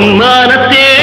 பொன்மான தேர்